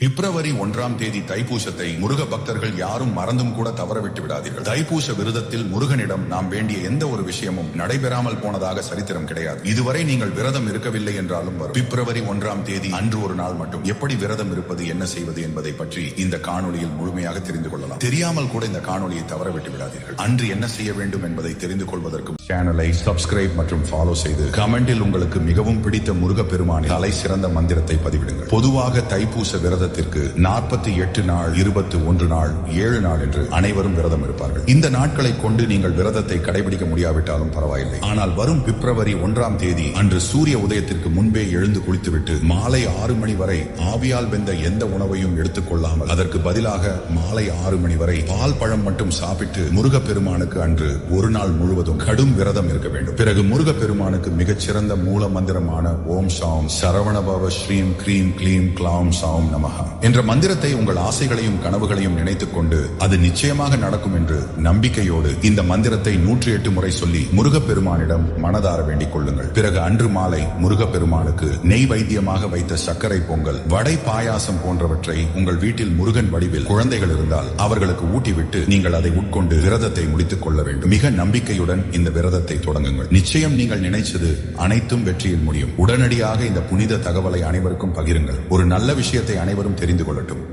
பிப்ரவரி ஒன்றாம் தேதி தைப்பூசத்தை முருக பக்தர்கள் யாரும் மறந்தும் கூட தவறவிட்டு விடாதீர்கள். தைப்பூச விரதத்தில் முருகனிடம் நாம் வேண்டிய எந்த ஒரு விஷயமும் நடைபெறாமல் போனதாக சரித்திரம் கிடையாது. இதுவரை நீங்கள் விரதம் இருக்கவில்லை என்றாலும் வரும். பிப்ரவரி ஒன்றாம் தேதி அன்று ஒரு நாள் மட்டும் எப்படி விரதம் இருப்பது என்ன செய்வது என்பதை பற்றி இந்த காணொலியில் முழுமையாக தெரிந்து கொள்ளலாம். தெரியாமல் கூட இந்த காணொலியை தவறவிட்டு விடாதீர்கள். அன்று என்ன செய்ய வேண்டும் என்பதை தெரிந்து கொள்வதற்கு சேனலை சப்ஸ்கிரைப் மற்றும் ஃபாலோ செய்து கமெண்டில் உங்களுக்கு மிகவும் பிடித்த முருகப்பெருமானின் தலை சிறந்த மந்திரத்தை பதிவிடுங்கள். பொதுவாக தைப்பூச விரதத்திற்கு நாற்பத்தி எட்டு நாள் இருபத்தி ஒன்று நாள் ஏழு நாள் என்று அனைவரும் விரதம் இருப்பார்கள். இந்த நாட்களை கொண்டு நீங்கள் விரதத்தை கடைபிடிக்க முடியாவிட்டாலும் பரவாயில்லை. ஆனால் வரும் பிப்ரவரி ஒன்றாம் தேதி அன்று சூரிய உதயத்திற்கு முன்பே எழுந்து குளித்துவிட்டு மாலை ஆறு மணி வரை ஆவியால் வெந்த எந்த உணவையும் எடுத்துக் கொள்ளாமல் அதற்கு பதிலாக மாலை ஆறு மணி வரை பால் பழம் மட்டும் சாப்பிட்டு முருகப்பெருமானுக்கு அன்று ஒரு நாள் முழுவதும் கடும் விரதம் இருக்க வேண்டும். பிறகு முருகப்பெருமானுக்கு மிகச்சிறந்த மூல மந்திரமான ஓம் சாம் சரவணபவ ஸ்ரீம் கிரீம் கிளீம் கிளாம் சாம் நமஹா. என்ற மந்திரத்தை உங்கள் ஆசைகளையும் கனவுகளையும் நினைத்துக் கொண்டு அது நிச்சயமாக நடக்கும் என்று நம்பிக்கையோடு இந்த மந்திரத்தை நூற்றி எட்டு முறை சொல்லி முருகப்பெருமானிடம் மனதார வேண்டிக் கொள்ளுங்கள். பிறகு அன்று மாலை முருகப்பெருமானுக்கு நெய் வைத்தியமாக வைத்த சர்க்கரை பொங்கல் வடை பாயாசம் போன்றவற்றை உங்கள் வீட்டில் முருகன் வடிவில் குழந்தைகள் இருந்தால் அவர்களுக்கு ஊட்டிவிட்டு நீங்கள் அதை உட்கொண்டு விரதத்தை முடித்துக் கொள்ள வேண்டும். மிக நம்பிக்கையுடன் இந்த விரதத்தை தொடங்குங்கள். நிச்சயம் நீங்கள் நினைச்சது அனைத்தும் வெற்றியில் முடியும். உடனடியாக இந்த புனித தகவலை அனைவருக்கும் பகிருங்கள். ஒரு நல்ல விஷயத்தை அனைவரும் தெரிந்து கொள்ளட்டும்.